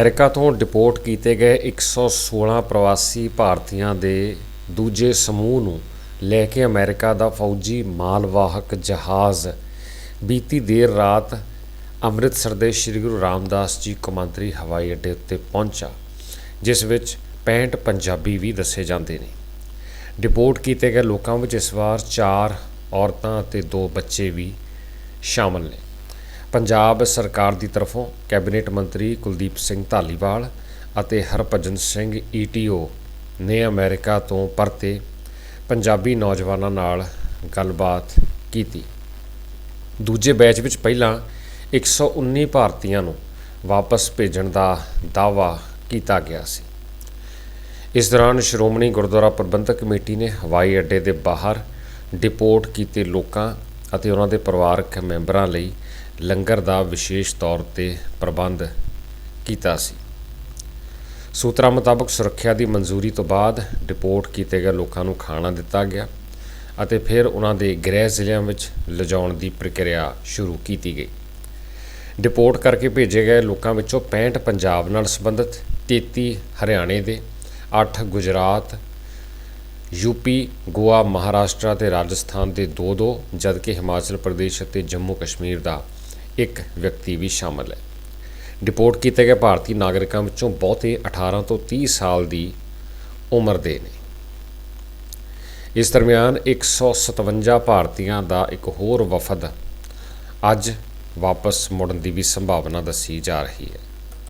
America ਤੋਂ deport ਕੀਤੇ ਗਏ 116 ਪ੍ਰਵਾਸੀ ਭਾਰਤੀਆਂ ਦੇ ਦੂਜੇ ਸਮੂਹ ਨੂੰ ਲੈ ਕੇ ਅਮਰੀਕਾ ਦਾ ਫੌਜੀ ਮਾਲਵਾਹਕ ਜਹਾਜ਼ ਬੀਤੀ ਦੇਰ ਰਾਤ ਅੰਮ੍ਰਿਤਸਰ ਦੇ ਸ੍ਰੀ ਗੁਰੂ ਰਾਮਦਾਸ ਜੀ ਕੌਮਾਂਤਰੀ ਹਵਾਈ ਅੱਡੇ ਉੱਤੇ ਪਹੁੰਚਾ, ਜਿਸ ਵਿੱਚ 65 ਪੰਜਾਬੀ ਵੀ ਦੱਸੇ ਜਾਂਦੇ ਨੇ। ਡਿਪੋਰਟ ਕੀਤੇ ਗਏ ਲੋਕਾਂ ਵਿੱਚ ਇਸ ਵਾਰ 4 ਔਰਤਾਂ ਅਤੇ 2 ਬੱਚੇ ਵੀ ਸ਼ਾਮਲ ਨੇ। ਪੰਜਾਬ ਸਰਕਾਰ ਦੀ ਤਰਫੋਂ ਕੈਬਨਿਟ ਮੰਤਰੀ ਕੁਲਦੀਪ ਸਿੰਘ ਧਾਲੀਵਾਲ ਅਤੇ ਹਰਭਜਨ ਸਿੰਘ ਈਟੀਓ ਨੇ ਅਮਰੀਕਾ ਤੋਂ ਪਰਤੇ ਪੰਜਾਬੀ ਨੌਜਵਾਨਾਂ ਨਾਲ ਗੱਲਬਾਤ ਕੀਤੀ। ਦੂਜੇ ਬੈਚ ਵਿੱਚ ਪਹਿਲਾਂ 119 ਭਾਰਤੀਆਂ ਨੂੰ ਵਾਪਸ ਭੇਜਣ ਦਾ ਦਾਅਵਾ ਕੀਤਾ ਗਿਆ ਸੀ। ਇਸ ਦੌਰਾਨ ਸ਼੍ਰੋਮਣੀ ਗੁਰਦੁਆਰਾ ਪ੍ਰਬੰਧਕ ਕਮੇਟੀ ਨੇ ਹਵਾਈ ਅੱਡੇ ਦੇ ਬਾਹਰ ਡਿਪੋਰਟ ਕੀਤੇ ਲੋਕਾਂ ਅਤੇ ਉਹਨਾਂ ਦੇ ਪਰਿਵਾਰਕ ਮੈਂਬਰਾਂ ਲਈ ਲੰਗਰ ਦਾ ਵਿਸ਼ੇਸ਼ ਤੌਰ ਤੇ ਪ੍ਰਬੰਧ ਕੀਤਾ ਸੀ। ਸੂਤਰਾਂ ਮੁਤਾਬਕ ਸੁਰੱਖਿਆ ਦੀ ਮਨਜ਼ੂਰੀ ਤੋਂ ਬਾਅਦ ਡਿਪੋਰਟ ਕੀਤੇ ਗਏ ਲੋਕਾਂ ਨੂੰ ਖਾਣਾ ਦਿੱਤਾ ਗਿਆ ਅਤੇ ਫਿਰ ਉਹਨਾਂ ਦੇ ਗ੍ਰਹਿ ਜ਼ਿਲ੍ਹਿਆਂ ਵਿੱਚ ਲਿਜਾਉਣ ਦੀ ਪ੍ਰਕਿਰਿਆ ਸ਼ੁਰੂ ਕੀਤੀ ਗਈ। ਡਿਪੋਰਟ ਕਰਕੇ ਭੇਜੇ ਗਏ ਲੋਕਾਂ ਵਿੱਚੋਂ 65 ਪੰਜਾਬ ਨਾਲ ਸੰਬੰਧਿਤ 33 ਹਰਿਆਣੇ ਦੇ 8 ਗੁਜਰਾਤ ਯੂਪੀ ਗੋਆ, ਮਹਾਰਾਸ਼ਟਰ ਅਤੇ ਰਾਜਸਥਾਨ ਦੇ 2-2 ਜਦਕਿ ਹਿਮਾਚਲ ਪ੍ਰਦੇਸ਼ ਅਤੇ ਜੰਮੂ ਕਸ਼ਮੀਰ ਦਾ ਇੱਕ ਵਿਅਕਤੀ ਵੀ ਸ਼ਾਮਲ ਹੈ। ਡਿਪੋਰਟ ਕੀਤੇ ਗਏ ਭਾਰਤੀ ਨਾਗਰਿਕਾਂ ਵਿੱਚੋਂ ਬਹੁਤੇ 18 ਤੋਂ 30 ਸਾਲ ਦੀ ਉਮਰ ਦੇ ਨੇ। ਇਸ ਦਰਮਿਆਨ 157 ਭਾਰਤੀਆਂ ਦਾ ਇੱਕ ਹੋਰ ਵਫਦ ਅੱਜ ਵਾਪਸ ਮੁੜਨ ਦੀ ਵੀ ਸੰਭਾਵਨਾ ਦੱਸੀ ਜਾ ਰਹੀ ਹੈ।